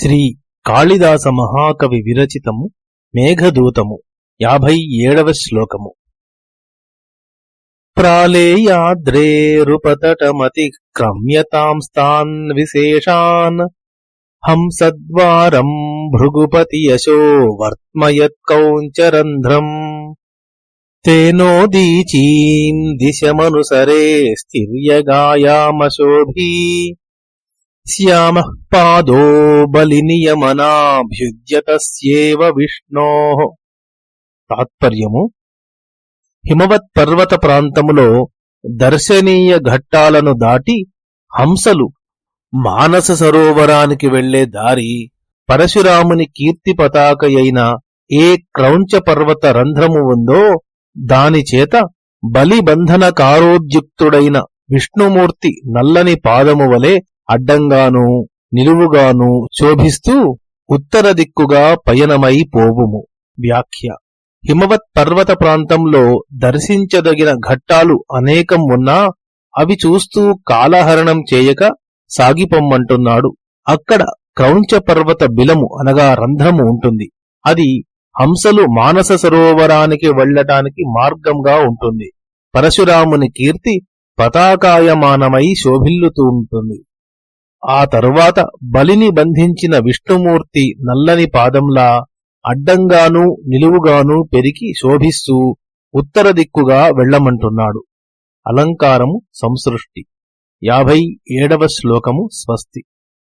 శ్రీ కాళిదాస మహాకవి విరచితము మేఘదూతము యాభై ఏడవ శ్లోకము. ప్రాళేయాద్రేరుపతటమతి క్రమ్యతాంస్తాన్ విశేషాన్ హంసద్వారం భృగుపతి యశో వర్త్మయత్కౌంచరంధ్రం. తేనోదీచీం దిశమనుసరే స్థిర్యగాయామశోభీ శ్యామ పాదో బలినియమనాభ్యుద్యతస్యేవ విష్ణో తాత్పర్యము హిమవత్ పర్వత ప్రాంతములో దర్శనీయ ఘట్టాలను దాటి హంసలు మానస సరోవరానికి వెళ్ళే దారి పరశురాముని కీర్తి పతాకయైన ఏ క్రౌంచ పర్వత రంధ్రము ఉందో దానిచేత బలిబంధన కారోద్యుక్తుడైన విష్ణుమూర్తి నల్లని పాదము వలె అడ్డంగాను నిలువుగాను శోభిస్తూ ఉత్తర దిక్కుగా పయనమై పోవుము. వ్యాఖ్య. హిమవత్ పర్వత ప్రాంతంలో దర్శించదగిన ఘట్టాలు అనేకం ఉన్నా అవి చూస్తూ కాలహరణం చేయక సాగిపొమ్మంటున్నాడు. అక్కడ క్రౌంచ పర్వత బిలము అనగా రంధ్రము ఉంటుంది. అది హంసలు మానస సరోవరానికి వెళ్ళటానికి మార్గంగా ఉంటుంది. పరశురాముని కీర్తి పతాకాయమానమై శోభిల్లుతూ ఉంటుంది. ఆ తరువాత బలిని బంధించిన విష్ణుమూర్తి నల్లని పాదంలా అడ్డంగానూ నిలువుగానూ పెరిగి శోభిస్తూ ఉత్తర దిక్కుగా వెళ్ళమంటున్నాడు అలంకారము సంసృష్టి. యాభై ఏడవ శ్లోకము స్వస్తి.